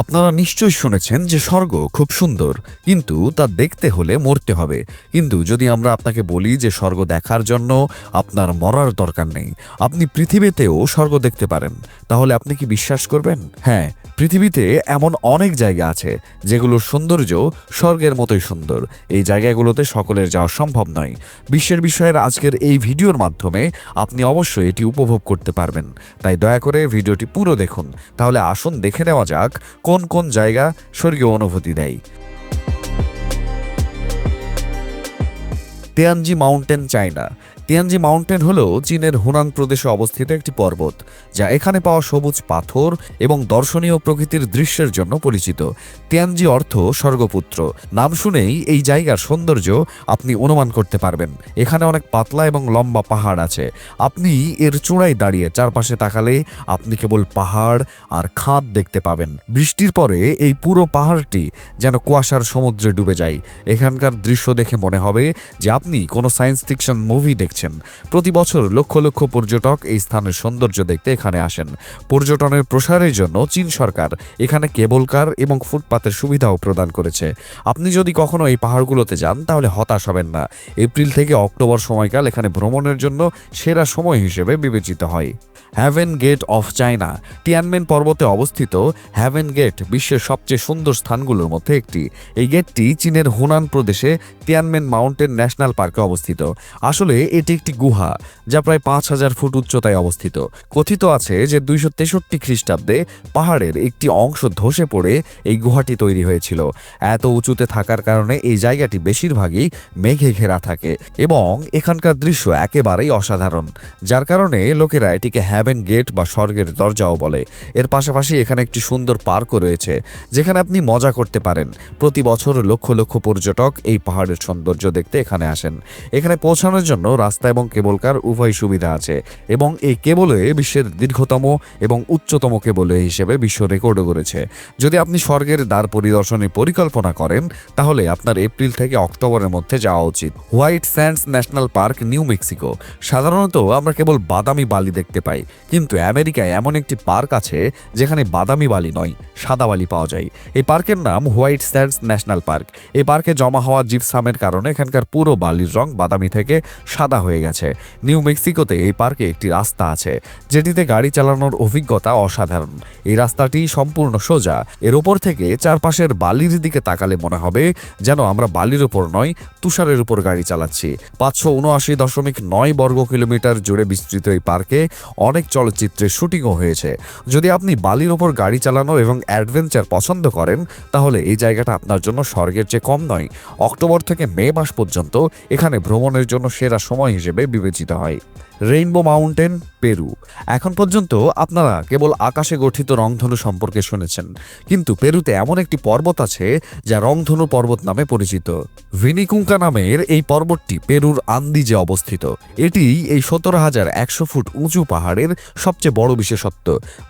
আপনারা নিশ্চয়ই শুনেছেন যে স্বর্গ খুব সুন্দর, কিন্তু তা দেখতে হলে মরতে হবে। কিন্তু যদি আমরা আপনাকে বলি যে স্বর্গ দেখার জন্য আপনার মরার দরকার নেই, আপনি পৃথিবীতেও স্বর্গ দেখতে পারেন, তাহলে আপনি কি বিশ্বাস করবেন? হ্যাঁ পৃথিবীতে এমন অনেক জায়গা আছে যেগুলোর সৌন্দর্য স্বর্গের মতোই সুন্দর। এই জায়গাগুলোতে সকলের যাওয়া সম্ভব নয়। বিশ্বের বিষয়ের আজকের এই ভিডিওর মাধ্যমে আপনি অবশ্যই এটি উপভোগ করতে পারবেন। তাই দয়া করে ভিডিওটি পুরো দেখুন। তাহলে আসুন দেখে নেওয়া যাক কোন কোন জায়গা স্বর্গীয় অনুভূতি দেয়। Tianzi mountain, China. Tianzi mountain হল চীনের হুনান প্রদেশে অবস্থিত একটি পর্বত, যা এখানে পাওয়া সবুজ পাথর এবং দর্শনীয় প্রকৃতির দৃশ্যের জন্য পরিচিত। তিয়ানজি অর্থ স্বর্গপুত্র। নাম শুনেই এই জায়গার সৌন্দর্য আপনি অনুমান করতে পারবেন। এখানে অনেক পাতলা এবং লম্বা পাহাড় আছে। আপনি এর চূড়ায় দাঁড়িয়ে চারপাশে তাকালে আপনি কেবল পাহাড় আর খাদ দেখতে পাবেন। বৃষ্টির পরে এই পুরো পাহাড়টি যেন কুয়াশার সমুদ্রে ডুবে যায়। এখানকার দৃশ্য দেখে মনে হবে যে আপনি কোনো সায়েন্স ফিকশন মুভি দেখছেন প্রতি বছর লক্ষ লক্ষ পর্যটক এই স্থানের সৌন্দর্য দেখতে এখানে আসেন। পর্যটনের প্রসারের জন্য চীন সরকার এখানে কেবল কার এবং ফুটপাতের সুবিধাও প্রদান করেছে। আপনি যদি কখনো এই পাহাড়গুলোতে যান, তাহলে হতাশ হবেন না। এপ্রিল থেকে অক্টোবর সময়কাল এখানে ভ্রমণের জন্য সেরা সময় হিসেবে বিবেচিত হয়। Heaven gate of China, Tianmen পর্বতে অবস্থিত হ্যাভেন গেট বিশ্বের সবচেয়ে সুন্দর স্থানগুলোর মধ্যে একটি। এই গেটটি চীনের হুনান প্রদেশে টিয়ানমেন মাউন্টেন ন্যাশনাল পার্কে অবস্থিত। আসলে এটি একটি গুহা, যা প্রায় পাঁচ হাজার ফুট উচ্চতায় অবস্থিত। কথিত আছে যে দুইশো তেষট্টি খ্রিস্টাব্দে পাহাড়ের একটি অংশ ধসে পড়ে এই গুহাটি তৈরি হয়েছিল। এত উঁচুতে থাকার কারণে এই জায়গাটি বেশিরভাগই মেঘে ঘেরা থাকে এবং এখানকার দৃশ্য একেবারেই অসাধারণ, যার কারণে লোকেরা এটিকে হ্যাভেন গেট বা স্বর্গের দরজাও বলে। এর পাশাপাশি এখানে একটি সুন্দর পার্কও রয়েছে, যেখানে আপনি মজা করতে পারেন। প্রতি বছর লক্ষ লক্ষ পর্যটক এই পাহাড়ের সৌন্দর্য দেখতে এখানে আসেন। এখানে পৌঁছানোর জন্য রাস্তা এবং কেবল কার উভয় সুবিধা আছে এবং এই কেবলে বিশ্বের দীর্ঘতম এবং উচ্চতম কেবলে হিসেবে বিশ্ব রেকর্ডও করেছে। যদি আপনি স্বর্গের দ্বার পরিদর্শনের পরিকল্পনা করেন, তাহলে আপনার এপ্রিল থেকে অক্টোবরের মধ্যে যাওয়া উচিত। White Sands National Park, New Mexico. সাধারণত আমরা কেবল বাদামি বালি দেখতে পাই, কিন্তু আমেরিকায় এমন একটি পার্ক আছে যেখানে বাদামি বালি নয়, সাদা বালি পাওয়া যায়। এই পার্কের নাম হোয়াইট স্যান্ডস ন্যাশনাল পার্ক। এই পার্কে জমা হওয়া জিপসামের কারণে এখানকার পুরো বালির রং বাদামি থেকে সাদা হয়ে গেছে। নিউ মেক্সিকোতে এই পার্কে একটি রাস্তা আছে, যেটিতে গাড়ি চালানোর অভিজ্ঞতা অসাধারণ। এই রাস্তাটি সম্পূর্ণ সোজা। এর ওপর থেকে চারপাশের বালির দিকে তাকালে মনে হবে যেন আমরা বালির ওপর নয়, তুষারের উপর গাড়ি চালাচ্ছি। পাঁচশো উনআশি দশমিক নয় বর্গ কিলোমিটার জুড়ে বিস্তৃত এই পার্কে অনেক চলচ্চিত্রের শুটিংও হয়েছে। যদি আপনি বালির ওপর গাড়ি চালানো এবং অ্যাডভেঞ্চার পছন্দ করেন, তাহলে এই জায়গাটা আপনার জন্য স্বর্গের চেয়ে কম নয়। অক্টোবর থেকে মে মাস পর্যন্ত এখানে ভ্রমণের জন্য সেরা সময় হিসেবে বিবেচিত হয়। Rainbow Mountain Peru. এখন পর্যন্ত আপনারা কেবল আকাশে গঠিত রংধনু সম্পর্কে শুনেছেন। কিন্তু পেরুতে এমন একটি পর্বত আছে যা রংধনু পর্বত নামে পরিচিত। ভিনিকুঙ্কা নামের এই পর্বতটি পেরুর আন্দিজে অবস্থিত। এটি এই সতেরো হাজার একশো ফুট উঁচু পাহাড়ের সবচেয়ে বড় বিশেষত্ব।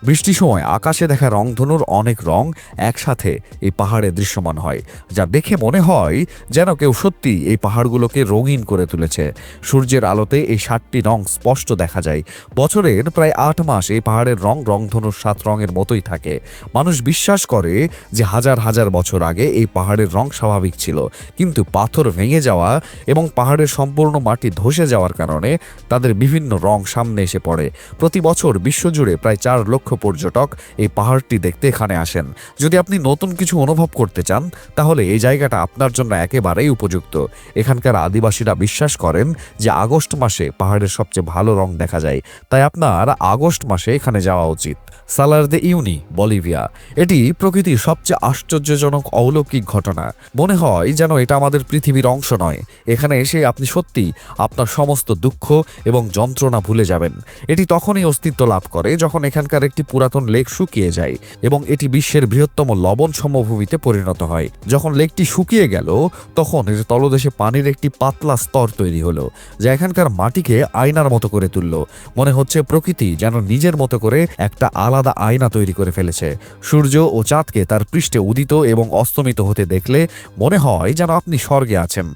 বৃষ্টির সময় আকাশে দেখা রংধনুর অনেক রং একসাথে এই পাহাড়ে দৃশ্যমান হয়, যা দেখে মনে হয় যেন কেউ সত্যি এই পাহাড়গুলোকে রঙিন করে তুলেছে। সূর্যের আলোতে এই সাতটি রং স্পষ্ট দেখা যায়। বছরের প্রায় আট মাস এই পাহাড়ের রং, রংধনুর সাত রঙের মতোই থাকে। মানুষ বিশ্বাস করে যে হাজার হাজার বছর আগে এই পাহাড়ের রং স্বাভাবিক ছিল। কিন্তু পাথর ভেঙে যাওয়া এবং পাহাড়ের সম্পূর্ণ মাটি ধসে যাওয়ার কারণে তাদের বিভিন্ন রং সামনে এসে পড়ে। প্রতি বছর বিশ্বজুড়ে প্রায় চার লক্ষ পর্যটক এই পাহাড়টি দেখতে এখানে আসেন। যদি আপনি নতুন কিছু অনুভব করতে চান, তাহলে এই জায়গাটা আপনার জন্য একেবারেই উপযুক্ত। এখানকার আদিবাসীরা বিশ্বাস করেন যে আগস্ট মাসে পাহাড়ের সবচেয়ে ভালো রং দেখা যায়। তাই আপনার আগস্ট মাসে এখানে যাওয়া উচিত। Salar de Uyuni, Bolivia. এটি প্রকৃতির সবচেয়ে আশ্চর্যজনক অলৌকিক ঘটনা। মনে হয় যেন এটা আমাদের পৃথিবীর অংশ নয়। এখানে এসে আপনি সত্যি আপনার সমস্ত দুঃখ এবং যন্ত্রণা ভুলে যাবেন। এটি তখনই অস্তিত্ব লাভ করে যখন এখানকার একটি পুরাতন লেক শুকিয়ে যায় এবং এটি বিশ্বের বৃহত্তম লবণ সমভূমিতে পরিণত হয়। যখন লেকটি শুকিয়ে গেল, তখন এর তলদেশে পানির একটি পাতলা স্তর তৈরি হলো, যা এখানকার মাটিকে আয়নার মতো করে তুলল। মনে হচ্ছে প্রকৃতি যেন নিজের মতো করে একটা আলাদা আয়না তৈরি করে ফেলেছে। সূর্য ও চাঁদকে তার পৃষ্ঠে উদিত এবং অস্তমিত হতে দেখলে মনে হয় যেন আপনি স্বর্গে আছেন।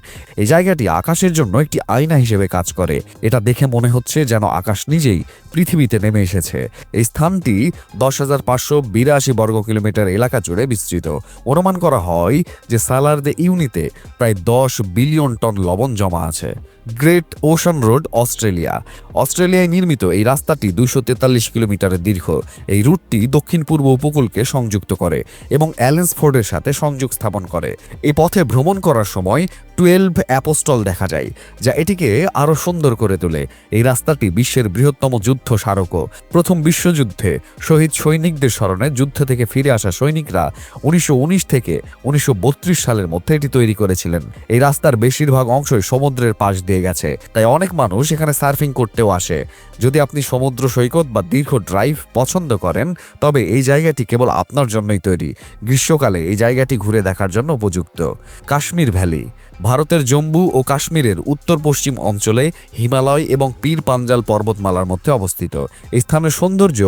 এই জায়গাটি আকাশের জন্য একটি আয়না হিসেবে কাজ করে। এটা দেখে মনে হচ্ছে যেন আকাশ নিজেই পৃথিবীতে নেমে এসেছে। এই স্থানটি দশ হাজার পাঁচশো বিরাশি বর্গ কিলোমিটার এলাকা জুড়ে বিস্তৃত। অনুমান করা হয় যে সালার দে ইউনিতে প্রায় দশ বিলিয়ন টন লবণ জমা আছে। Great Ocean Road, Australia. অস্ট্রেলিয়ায় নির্মিত এই রাস্তাটি দুশো তেতাল্লিশ কিলোমিটারের দীর্ঘ। এই রুটটি দক্ষিণ পূর্ব উপকূলকে সংযুক্ত করে এবং অ্যালেন্সফোর্ডের সাথে সংযোগ স্থাপন করে। এই পথে ভ্রমণ করার সময় টুয়েলভ অ্যাপোস্টল দেখা যায়, যা এটিকে আরও সুন্দর করে তোলে। এই রাস্তাটি বিশ্বের বৃহত্তম যুদ্ধ স্মারকও। প্রথম বিশ্বযুদ্ধে শহীদ সৈনিকদের স্মরণে যুদ্ধ থেকে ফিরে আসা সৈনিকরা উনিশশো উনিশ থেকে উনিশশো বত্রিশ সালের মধ্যে এটি তৈরি করেছিলেন। এই রাস্তার বেশিরভাগ অংশই সমুদ্রের পাশ দিয়ে গেছে। তাই অনেক মানুষ এখানে সার্ফিং করতেও আসে। যদি আপনি সমুদ্র সৈকত বা দীর্ঘ ড্রাইভ পছন্দ করেন, তবে এই জায়গাটি কেবল আপনার জন্যই তৈরি। গ্রীষ্মকালে এই জায়গাটি ঘুরে দেখার জন্য উপযুক্ত। কাশ্মীর ভ্যালি ভারতের জম্মু ও কাশ্মীরের উত্তর পশ্চিম অঞ্চলে হিমালয় এবং পীর পাঞ্জাল পর্বতমালার মধ্যে অবস্থিত। এই স্থানের সৌন্দর্য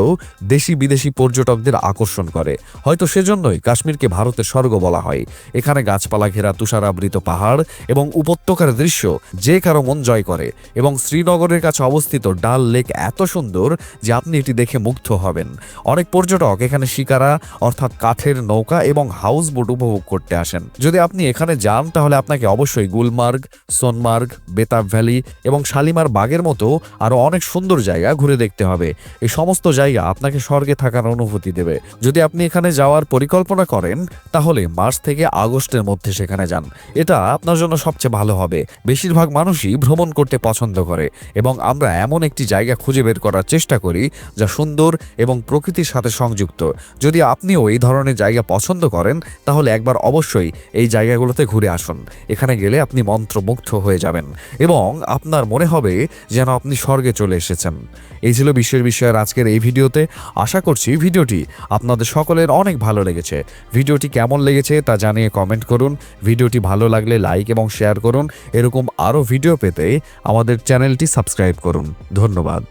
দেশি বিদেশি পর্যটকদের আকর্ষণ করে। হয়তো সেজন্যই কাশ্মীরকে ভারতের স্বর্গ বলা হয়। এখানে গাছপালা ঘেরা তুষারাবৃত পাহাড় এবং উপত্যকার দৃশ্য যে কারও মন জয় করে এবং শ্রীনগরের কাছে অবস্থিত ডাল লেক এত সুন্দর যে আপনি এটি দেখে মুগ্ধ হবেন। অনেক পর্যটক এখানে শিকারা অর্থাৎ কাঠের নৌকা এবং হাউস বোট উপভোগ করতে আসেন। যদি আপনি এখানে যান, তাহলে আপনাকে অবশ্যই গুলমার্গ, সোনমার্গ, বেতাব ভ্যালি এবং শালিমার বাগের মতো আরও অনেক সুন্দর জায়গা ঘুরে দেখতে হবে। এই সমস্ত জায়গা আপনাকে স্বর্গে থাকার অনুভূতি দেবে। যদি আপনি এখানে যাওয়ার পরিকল্পনা করেন, তাহলে মার্চ থেকে আগস্টের মধ্যে সেখানে যান। এটা আপনার জন্য সবচেয়ে ভালো হবে। বেশিরভাগ মানুষই ভ্রমণ করতে পছন্দ করে এবং আমরা এমন একটি জায়গা খুঁজে বের করার চেষ্টা করি যা সুন্দর এবং প্রকৃতির সাথে সংযুক্ত। যদি আপনিও এই ধরনের জায়গা পছন্দ করেন, তাহলে একবার অবশ্যই এই জায়গাগুলোতে ঘুরে আসুন। এখানে গেলে আপনি মন্ত্রমুগ্ধ হয়ে যাবেন এবং আপনার মনে হবে যেন আপনি স্বর্গে চলে এসেছেন। এই ছিল বিশ্বের বিষয়ের আজকের এই ভিডিওতে। আশা করছি ভিডিওটি আপনাদের সকলের অনেক ভালো লেগেছে। ভিডিওটি কেমন লেগেছে তা জানিয়ে কমেন্ট করুন। ভিডিওটি ভালো লাগলে লাইক এবং শেয়ার করুন। এরকম আরও ভিডিও পেতে আমাদের চ্যানেলটি সাবস্ক্রাইব করুন। ধন্যবাদ।